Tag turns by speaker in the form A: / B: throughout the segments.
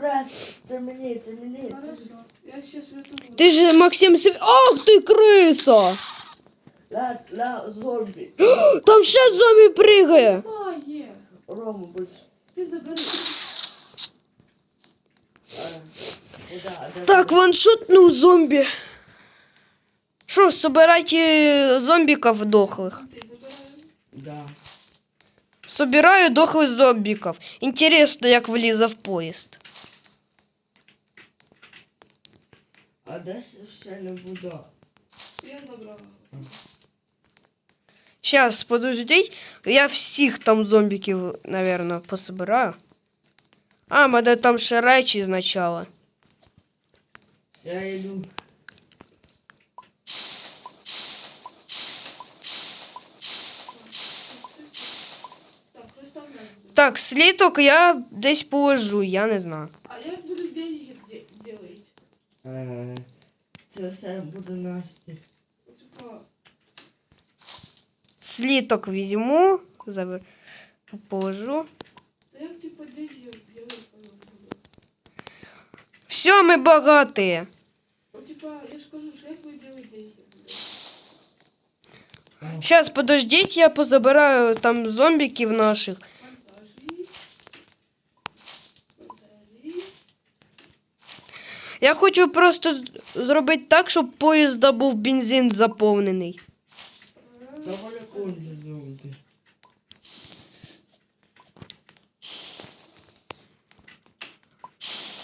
A: Акурат, це мені, це мені. це-
B: Хорошо. Я ще світу буду.
C: Ти ж Максим собі. Ах ти криса!
A: Ла, ла, зомбі.
C: Там ще зомбі пригає.
B: А, є.
A: Рому, будь.
B: Ти забери.
A: А, куда? Де
C: Так, ваншотнув зомбі. Що, собирайте зомбіків дохлих.
B: Ти забираєш.
A: Да.
C: Собираю дохлих зомбіків. Інтересно, як влізе в поїзд.
A: А де ще не буду?
B: Я забрала.
C: Сейчас, подождіть. Я всіх там зомбіків, наверное, пособираю. А, мене там ще речі спочатку.
A: Я йду.
B: Так, буде.
C: Сліток я десь положу, я не знаю.
B: А як будуть деньги?
A: Е, Це все буде Насті.
B: Типа,
C: Сліток візьму, забер... положу.
B: та як типа деньги делать буду?
C: Все, ми багаті.
B: Ну, типа, я ж кажу, що як ви делать?
C: Сейчас, подождіть, я позабираю там зомбіків наших. Я хочу просто зробити так, щоб поїзда був бензин заповнений.
A: Доволі конче зомбі.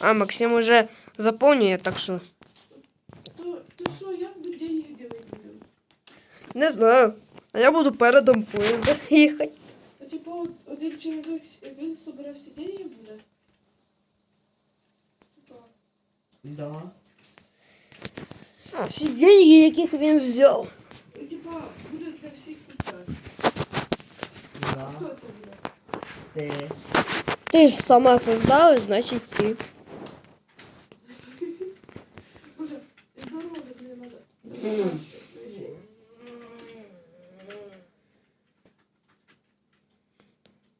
C: А, Максим уже заповнює, так що.
B: То, як?
C: Не знаю. А я буду передом поїзда їхати.
B: А типа один чоловік, він собере деньги буде?
A: Да.
C: Всі деньги, яких він взяв.
B: ну, типа, буде для всіх купляти.
A: Да.
B: Хто це буде?
A: Ти.
C: Ти ж сама создала, значить ти.
B: Боже, здорово, блин, надо.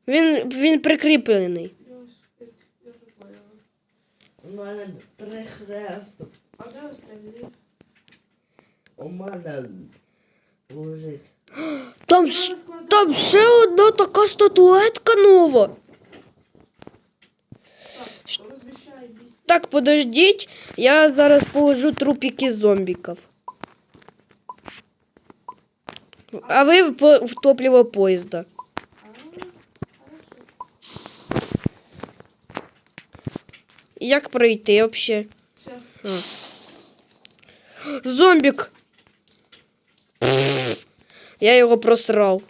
C: Він, він прикріплений.
A: мене три хресту.
B: А де остальні?
A: У мене лежить.
C: Там, ж, там ще одна така статуетка нова.
B: Так, розміщай місце.
C: Так, подождіть, я зараз положу трупики зомбіків. А ви по- в топливо поїзда. Як пройти взагалі?
B: Все.
C: Зомбік. Я його просрав.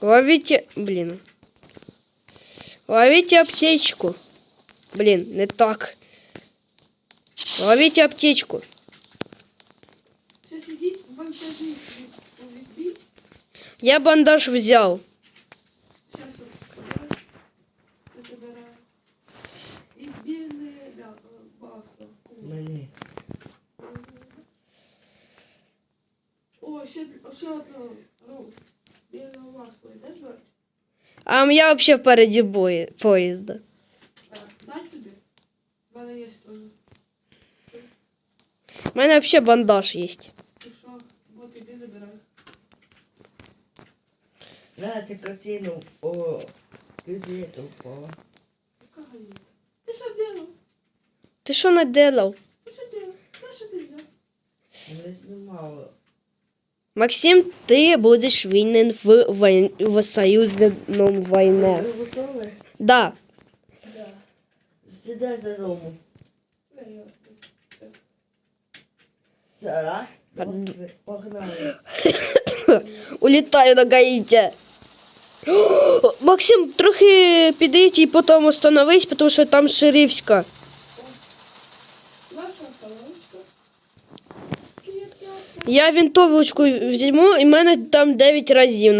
C: Ловите... Блін. Ловите аптечку. Блін, не так. Ловите аптечку.
B: Все сидіть в вантажі візьміть.
C: Я бандаж взяв.
B: масло.
A: Мені.
B: О, ще, ще одно. Ну, біле масло, йдеш брати?
C: А я взагалі впереді бої... поїзда.
B: А, дай тобі? У мене є теж.
C: У мене взагалі бандаж є.
B: Ти що? Вот іди забирай.
A: На, ти картину. О, газету впала.
B: Яка гаїта? Ти що делав?
C: Ти що наделав?
B: Що делав? На що ти взяв?
A: Не знімала.
C: Максим, ти будеш винен в, вой... в союзному війні.
A: Ви готові?
C: Да.
B: Да.
A: Сідай за Рому. Зараз. Погнали.
C: Улітаю на Гаїті. Максим, трохи підійдь і потім остановись, тому що там шерифська. Я винтовочку візьму, і в мене там 9 разів,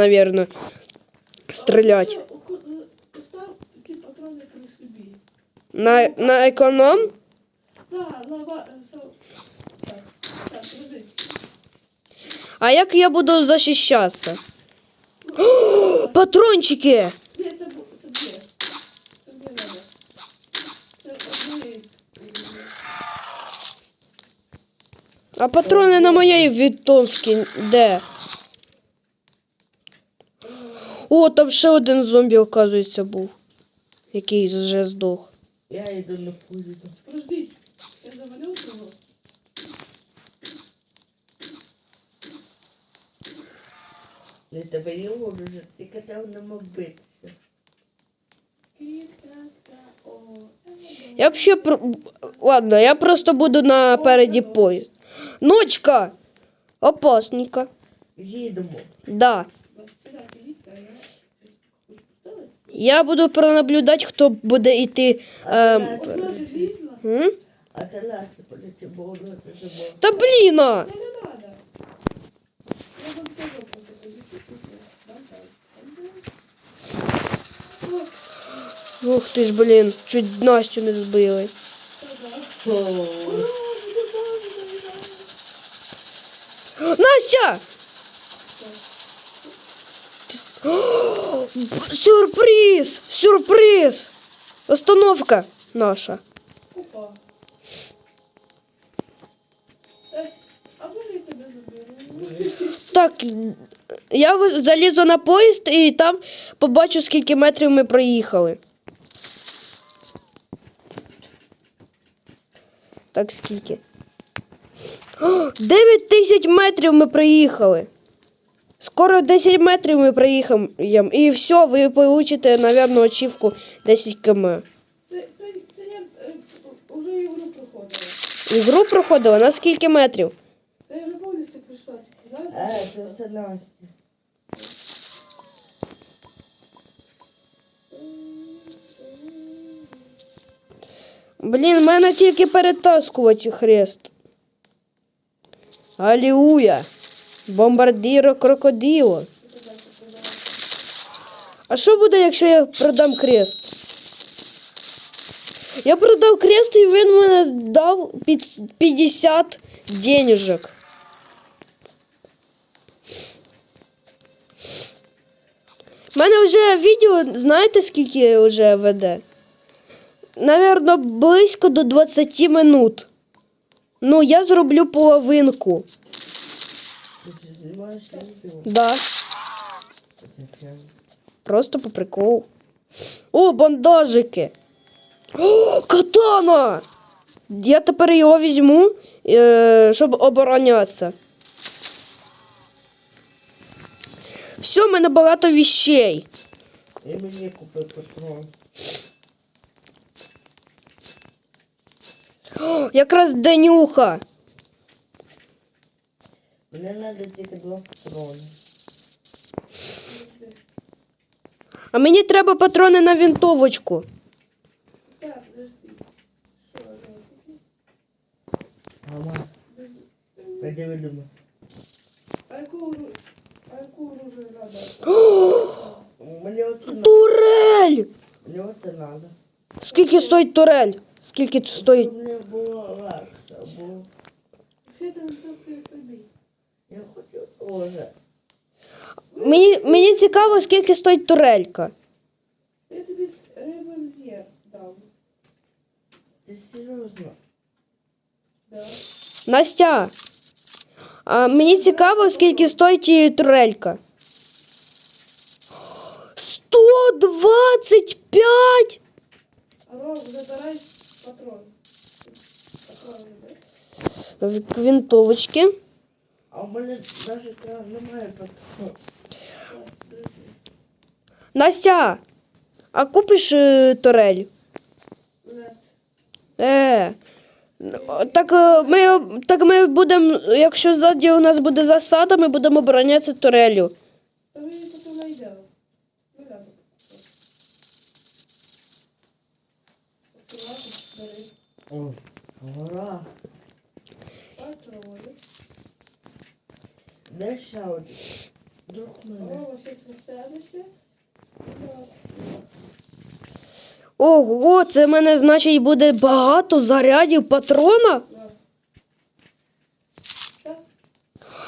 C: стрілять.
B: Що, оку- е.
C: На, на економ?
B: Е, Так, подожди.
C: А як я буду захищатися? Патрончики!
B: Ні, це, бу-
C: А патрони на моєї вінтовці де? О, там ще один зомбі, оказується, був. Який вже здох.
A: Я йду на куліду.
B: Подождіть, я завалив його.
A: Не тебе є вже, ти казав нам битися.
C: Я про... Ладно, я просто буду напереді поїзд. Ночка! Опасненько.
A: Їдемо.
C: Да.
B: я хочу поставити.
C: Я буду пронаблюдати, хто буде йти.
A: А
C: Ем...
A: ти нас
B: От вона ж
A: полетиш.
B: злізла.
C: м?
A: А ти нас полетиш, бо у нас вже.
C: Та блін! а! Ух ти ж, блін, чуть Настю не збили.
A: О,
B: О, ну, ну,
C: Настя! Сюрприз! Сюрприз! Остановка наша.
B: Опа. Е?
C: Так, я залізу на поїзд і там побачу, скільки метрів ми проїхали. Так, скільки? О, 9 тисяч метрів ми проїхали. Скоро 10 метрів ми проїхаємо. І все, ви получите, напевно, очівку 10 км.
B: Та, та, та я е, вже ігру проходила.
C: Ігру проходила на скільки метрів?
B: Та я вже повністю прийшла. Знаєш?
A: Е, це все Настя.
C: Блін, в мене тільки перетаскувати хрест. Алілуя. Бомбардіро крокодило. А що буде, якщо я продам крест? Я продав крест і він мене дав під 50 денежок. У мене вже відео, знаєте, скільки вже веде? Наверно, близько до 20 минут. Ну, я зроблю половинку.
A: Ти ж знімаєш?
C: Да, просто по приколу. О, бандажики. О, катана! Я тепер його візьму, е, щоб оборонятися. Все, в мене багато віщей.
A: І мені купи патрон.
C: О, якраз Данюха.
A: Мені треба тільки два патрони.
C: А мені треба патрони на вінтовочку.
B: Так?
A: Мама, подиви до мене.
B: А яку оружие надо?
A: Мені оце.
C: Турель!
A: Мені оце надо.
C: Скільки стоїть турель? Скільки стоїть?
A: Щоб мені було легше, бо
B: Що там тільки собі?
A: я хочу теж.
C: Мені, мені цікаво, скільки стоїть турелька.
B: Я тобі револьвер дам.
A: Ти серйозно?
B: Да.
C: Настя. А мені цікаво, скільки стоїть і турелька. 125!
B: Ром, забирай патрон. Патрон забирай.
C: В- Вінтовочки.
A: А в мене навіть та немає патрону.
C: Настя, а купиш е, турель?
B: Не.
C: Е. Так е, ми, так ми будемо, якщо ззаді у нас буде засада, ми будемо оборонятися турелю.
B: Та ми її потім знайдемо. Не надо. Аккуратно, бери.
A: О, гора.
B: Патрони.
A: Де ще один? Друг мене.
B: Рома, щось
C: Ого, це в мене, значить, буде багато зарядів патрона.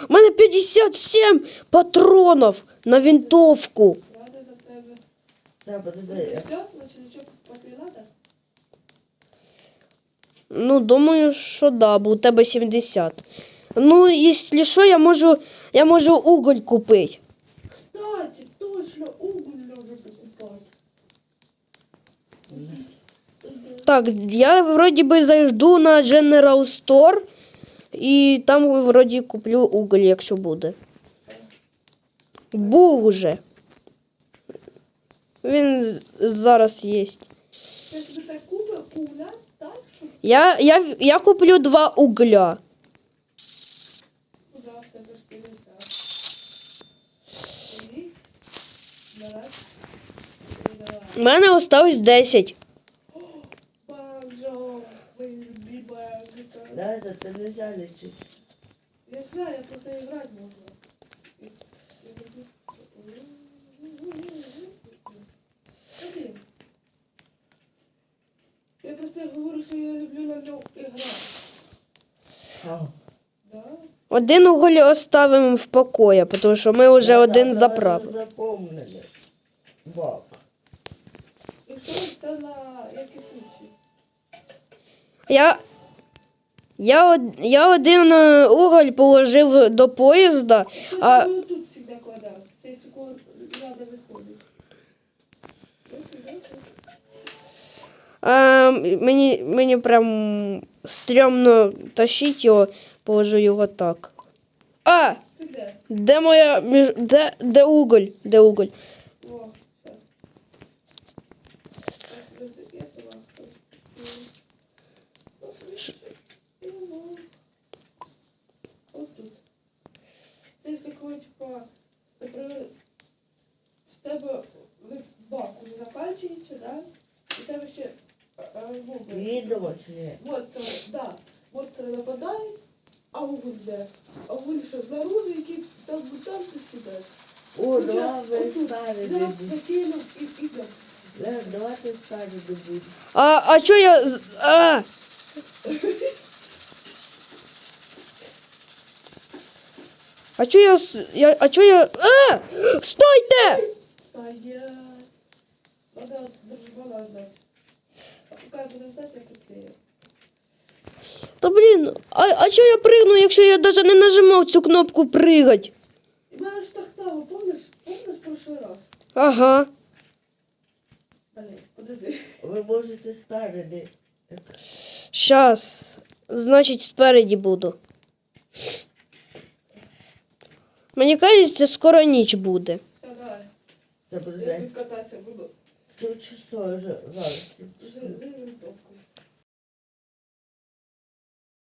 C: У мене 57 патронів на винтовку.
B: Рада за тебе.
A: Це подожди.
B: Все? Значить, нічого поки не надо?
C: Ну, думаю, що да, бо у тебе 70. Ну, якщо що, я можу, я можу уголь купити.
B: Кстати, точно, уголь надо покупать.
C: Так, я вроді би зайду на General Store і там вроді куплю уголь, якщо буде. Був уже. Він зараз є.
B: Я собі так купив, купля, так, щоб
C: Я, я, я куплю два угля.
B: куда в тебе з 50. Тобі, давай, і давай.
C: У мене осталось 10.
B: Банджо, моя любимая гитара.
A: Да, это ты нельзя лечить.
B: Я знаю, я просто играть можно. И- и люблю. Окей. Я просто говорю, що я люблю на ньому. Да?
C: Один уголь оставимо в покої, тому що ми вже
A: Да,
C: один заправили.
A: Запомнили. Бак.
B: І що це на який случай?
C: Я, я, од- я один е, уголь положив до поїзда, а
B: а... тут завжди кладав. Це якщо треба виходить.
C: а мені, мені прям стрьомно тащить його, положу його так. А!
B: Ти де?
C: Де моя. між- Де, де уголь? Де уголь?
B: О, сейчас. Так, подожди, я сама. Ось тут. Це якщо коли, типа, наприклад, з тебе ви- бак уже закінчується, да? І в тебе ще е, е, губи.
A: Відомо чи ні?
B: Монстри, да, монстри нападають, а уголь де? А уголь що, знаружи, які там, там ти сидиш.
A: О,
B: Ну,
A: давай ви
B: отут
A: старі будуть.
B: закинув і, і десь.
A: Лен, давай ти старі будуть.
C: А, а чо я. з- А! А чо я. с- я а чо я. А! Стойте!
B: Стоять. Надо держбала ждать. Буду ждать.
C: Та блін, а, а чо я пригну, якщо я навіть не нажимав цю кнопку пригать?
B: І мене ж так само, помниш? Помниш прошлый раз?
C: Ага.
B: Подожди.
A: Ви можете спереди.
C: Щас. Значить, спереді буду. Мені кажеться, скоро ніч буде.
B: Все, давай.
A: Це
B: Я
A: буде
B: тут кататися буду.
A: Часов вже зараз.
B: За, за винтовкою.